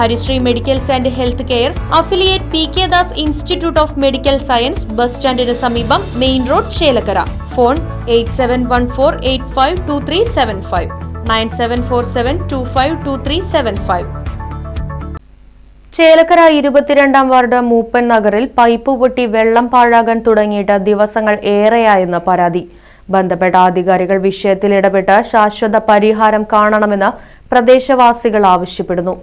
Harisree medicals and health care affiliate P K Das institute of medical science bus സ്റ്റാൻഡിന് സമീപം main road Chelakkara. Phone eight seven one four eight five two three seven five. Nine seven four seven two five two three seven five. Chelakkara ഇരുപത്തിരണ്ടാം ward മൂപ്പൻ നഗറിൽ pipe പൊട്ടി വെള്ളം പാഴാകാൻ തുടങ്ങിയിട്ട് ദിവസങ്ങൾ ഏറെയായെന്ന് പരാതി. ബന്ധപ്പെട്ട അധികാരികൾ വിഷയത്തിൽ ഇടപെട്ട് ശാശ്വത പരിഹാരം കാണണമെന്ന് പ്രദേശവാസികൾ ആവശ്യപ്പെടുന്നു.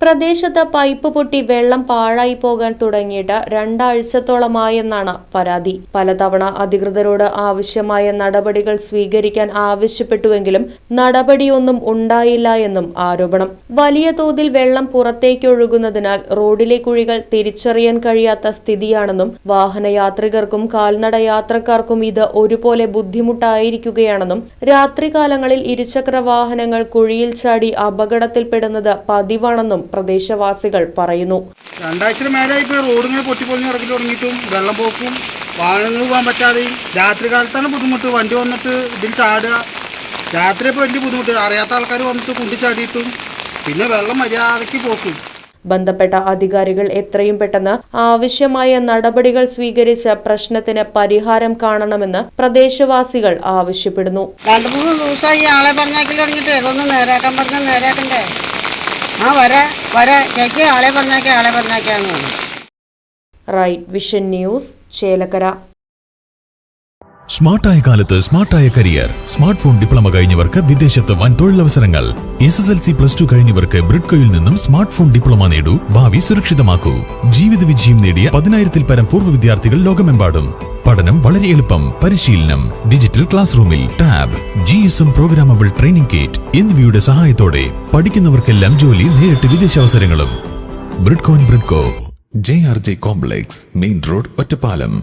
പ്രദേശത്ത് പൈപ്പ് പൊട്ടി വെള്ളം പാഴായി പോകാൻ തുടങ്ങിയിട്ട് രണ്ടാഴ്ചത്തോളമായെന്നാണ് പരാതി. പലതവണ അധികൃതരോട് ആവശ്യമായ നടപടികൾ സ്വീകരിക്കാൻ ആവശ്യപ്പെട്ടുവെങ്കിലും നടപടിയൊന്നും ഉണ്ടായില്ല എന്നും ആരോപണം. വലിയ തോതിൽ വെള്ളം പുറത്തേക്കൊഴുകുന്നതിനാൽ റോഡിലെ കുഴികൾ തിരിച്ചറിയാൻ കഴിയാത്ത സ്ഥിതിയാണെന്നും വാഹനയാത്രികർക്കും കാൽനട യാത്രക്കാർക്കും ഇത് ഒരുപോലെ ബുദ്ധിമുട്ടായിരിക്കുകയാണെന്നും രാത്രികാലങ്ങളിൽ ഇരുചക്ര വാഹനങ്ങൾ കുഴിയിൽ ചാടി അപകടത്തിൽപ്പെടുന്നത് പതിവാണെന്നും പ്രദേശവാസികൾ പറയുന്നു. രണ്ടാഴ്ച മേലായി ഇപ്പോൾ റോഡ് ഇങ്ങനെ പൊട്ടിപ്പൊളിഞ്ഞ് കിടക്കി തുടങ്ങിയിട്ടും വെള്ളം പോക്കും വാഹനങ്ങൾ പോകാൻ പറ്റാതെയും രാത്രി കാലത്താണ് ബുദ്ധിമുട്ട്. വണ്ടി വന്നിട്ട് ഇതിൽ ചാടുക. രാത്രി ഇപ്പോൾ വലിയ ബുദ്ധിമുട്ട്. അറിയാത്ത ആൾക്കാർ വന്നിട്ട് കുണ്ടി ചാടിയിട്ടും പിന്നെ വെള്ളം മര്യാദയ്ക്ക് പോക്കും. ബന്ധപ്പെട്ട അധികാരികൾ എത്രയും പെട്ടെന്ന് ആവശ്യമായ നടപടികൾ സ്വീകരിച്ച് പ്രശ്നത്തിന് പരിഹാരം കാണണമെന്ന് പ്രദേശവാസികൾ ആവശ്യപ്പെടുന്നു. രണ്ടു മൂന്ന് ദിവസമായി ആളെ പറഞ്ഞാക്കി തുടങ്ങിയിട്ട്. അതൊന്ന് നേരാക്കാൻ പറഞ്ഞാൽ നേരാക്കണ്ടേ? ആ വരെ വരെ. ചേച്ചി ആളെ പറഞ്ഞാക്കി ആളെ പറഞ്ഞേക്കാന്ന് പറഞ്ഞു. Right vision news Chelakkara. സ്മാർട്ടായ കാലത്ത് സ്മാർട്ടായ കരിയർ. സ്മാർട്ട് ഫോൺ ഡിപ്ലോമ കഴിഞ്ഞവർക്ക് വിദേശത്ത് വൻ തൊഴിലവസരങ്ങൾ. S S L C plus two കഴിഞ്ഞവർക്ക് ബ്രിഡ്കോയിൽ നിന്നും സ്മാർട്ട് ഫോൺ ഡിപ്ലോമ നേടൂ. ഭാവി സുരക്ഷിതമാക്കൂ. ജീവിത വിജയം നേടിയ പതിനായിരത്തിൽ പരം പൂർവ വിദ്യാർത്ഥികൾ ലോകമെമ്പാടും. പഠനം വളരെ എളുപ്പം. പരിശീലനം. ഡിജിറ്റൽ ക്ലാസ് റൂമിൽ tab G S M programmable training kit എന്നിവയുടെ സഹായത്തോടെ പഠിക്കുന്നവർക്കെല്ലാം ജോലി നേരിട്ട് വിദേശാവസരങ്ങളും. ബ്രിഡ്കോൻ Bridco J R J complex main road Ottapalam